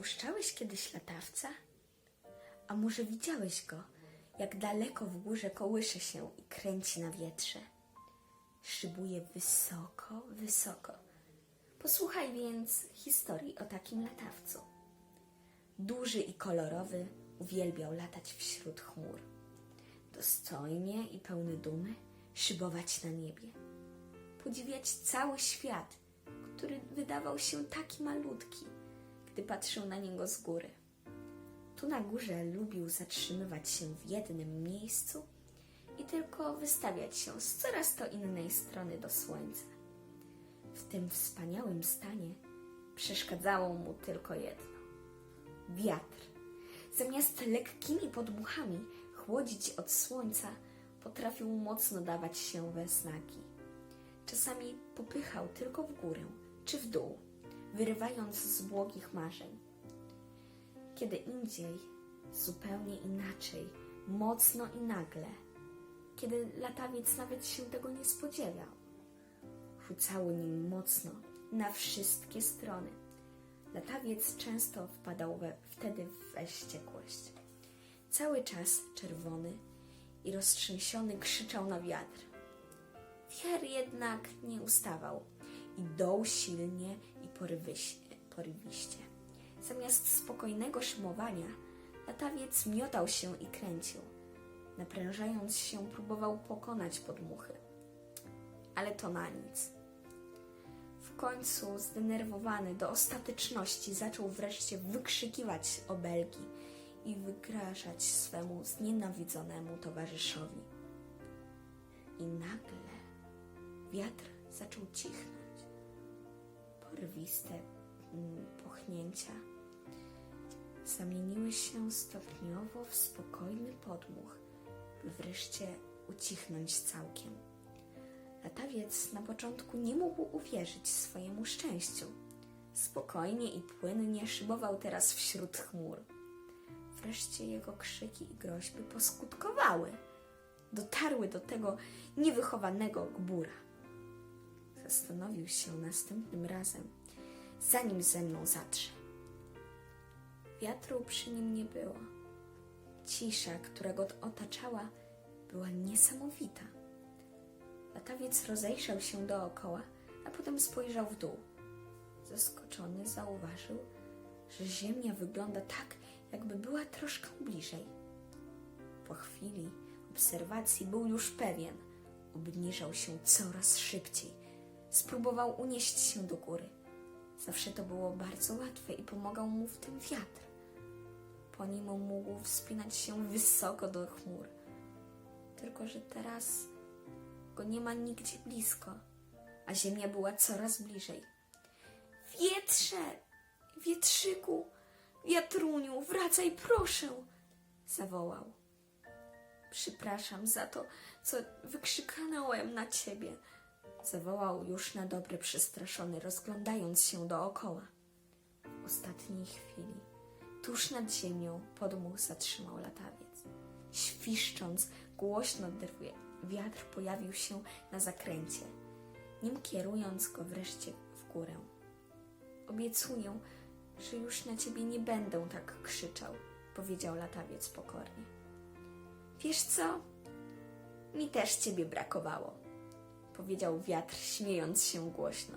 Czy puszczałeś kiedyś latawca? A może widziałeś go, jak daleko w górze kołysze się i kręci na wietrze? Szybuje wysoko, wysoko. Posłuchaj więc historii o takim latawcu. Duży i kolorowy uwielbiał latać wśród chmur. Dostojnie i pełny dumy szybować na niebie. Podziwiać cały świat, który wydawał się taki malutki, gdy patrzył na niego z góry. Tu na górze lubił zatrzymywać się w jednym miejscu i tylko wystawiać się z coraz to innej strony do słońca. W tym wspaniałym stanie przeszkadzało mu tylko jedno wiatr. Zamiast lekkimi podmuchami chłodzić od słońca, potrafił mocno dawać się we znaki. Czasami popychał tylko w górę czy w dół, wyrywając z błogich marzeń. Kiedy indziej, zupełnie inaczej, mocno i nagle, kiedy latawiec nawet się tego nie spodziewał. Rzucało nim mocno na wszystkie strony. Latawiec często wpadał we, wtedy we wściekłość. Cały czas czerwony i roztrzęsiony krzyczał na wiatr. Wiatr jednak nie ustawał i dął silnie porywiście. Zamiast spokojnego szymowania, latawiec miotał się i kręcił. Naprężając się, próbował pokonać podmuchy. Ale to na nic. W końcu, zdenerwowany do ostateczności, zaczął wreszcie wykrzykiwać obelgi i wygrażać swemu znienawidzonemu towarzyszowi. I nagle wiatr zaczął cichnąć. Porwiste mm, pochnięcia zamieniły się stopniowo w spokojny podmuch, by wreszcie ucichnąć całkiem. Latawiec na początku nie mógł uwierzyć swojemu szczęściu. Spokojnie i płynnie szybował teraz wśród chmur. Wreszcie jego krzyki i groźby poskutkowały. Dotarły do tego niewychowanego gbura. Zastanowił się następnym razem, zanim ze mną zatrze. Wiatru przy nim nie było. Cisza, która go otaczała, była niesamowita. Latawiec rozejrzał się dookoła, a potem spojrzał w dół. Zaskoczony zauważył, że ziemia wygląda tak, jakby była troszkę bliżej. Po chwili obserwacji był już pewien. Obniżał się coraz szybciej. Spróbował unieść się do góry. Zawsze to było bardzo łatwe i pomagał mu w tym wiatr. Po nim mógł wspinać się wysoko do chmur. Tylko, że teraz go nie ma nigdzie blisko, a ziemia była coraz bliżej. Wietrze, wietrzyku, wiatruniu, wracaj proszę, zawołał. Przepraszam za to, co wykrzyknąłem na ciebie, zawołał już na dobre przestraszony, rozglądając się dookoła. W ostatniej chwili, tuż nad ziemią, podmuch zatrzymał latawiec. Świszcząc, głośno drwie, wiatr pojawił się na zakręcie, nim kierując go wreszcie w górę. Obiecuję, że już na ciebie nie będę tak krzyczał, powiedział latawiec pokornie. Wiesz co? Mi też ciebie brakowało, powiedział wiatr, śmiejąc się głośno.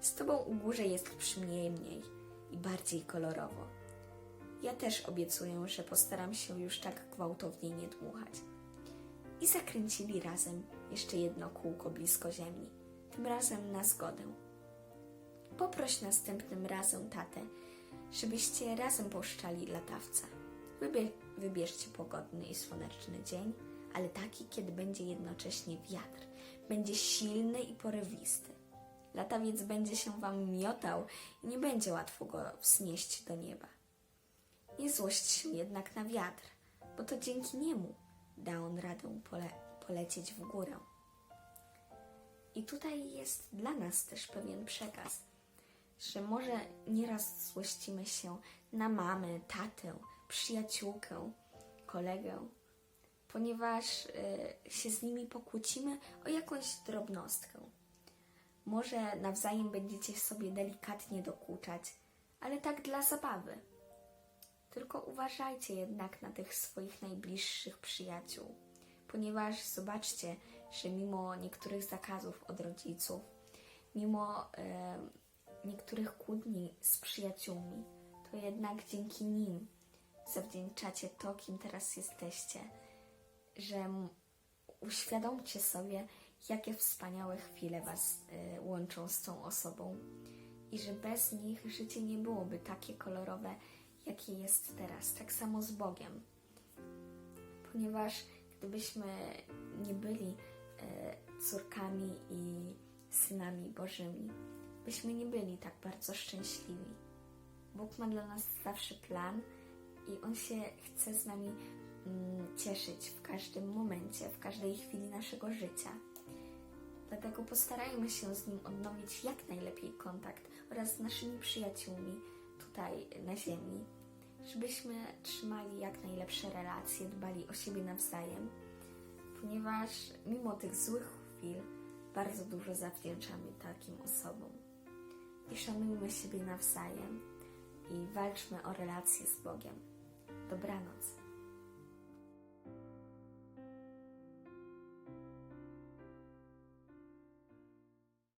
Z tobą u górze jest przyjemniej i bardziej kolorowo. Ja też obiecuję, że postaram się już tak gwałtownie nie dmuchać. I zakręcili razem jeszcze jedno kółko blisko ziemi, tym razem na zgodę. Poproś następnym razem tatę, żebyście razem puszczali latawca. Wybie- wybierzcie pogodny i słoneczny dzień, ale taki, kiedy będzie jednocześnie wiatr, będzie silny i porywisty. Latawiec będzie się wam miotał i nie będzie łatwo go wznieść do nieba. Nie złość się jednak na wiatr, bo to dzięki niemu da on radę pole- polecieć w górę. I tutaj jest dla nas też pewien przekaz, że może nieraz złościmy się na mamę, tatę, przyjaciółkę, kolegę, ponieważ y, się z nimi pokłócimy o jakąś drobnostkę. Może nawzajem będziecie sobie delikatnie dokuczać, ale tak dla zabawy. Tylko uważajcie jednak na tych swoich najbliższych przyjaciół, ponieważ zobaczcie, że mimo niektórych zakazów od rodziców, mimo e, niektórych kłótni z przyjaciółmi, to jednak dzięki nim zawdzięczacie to, kim teraz jesteście, że uświadomcie sobie, jakie wspaniałe chwile Was e, łączą z tą osobą i że bez nich życie nie byłoby takie kolorowe, jakie jest teraz. Tak samo z Bogiem. Ponieważ gdybyśmy nie byli e, córkami i synami Bożymi, byśmy nie byli tak bardzo szczęśliwi. Bóg ma dla nas zawsze plan i On się chce z nami cieszyć w każdym momencie, w każdej chwili naszego życia. Dlatego postarajmy się z Nim odnowić jak najlepiej kontakt oraz z naszymi przyjaciółmi tutaj na Ziemi, żebyśmy trzymali jak najlepsze relacje, dbali o siebie nawzajem, ponieważ mimo tych złych chwil bardzo dużo zawdzięczamy takim osobom. I szanujmy siebie nawzajem i walczmy o relacje z Bogiem. Dobranoc.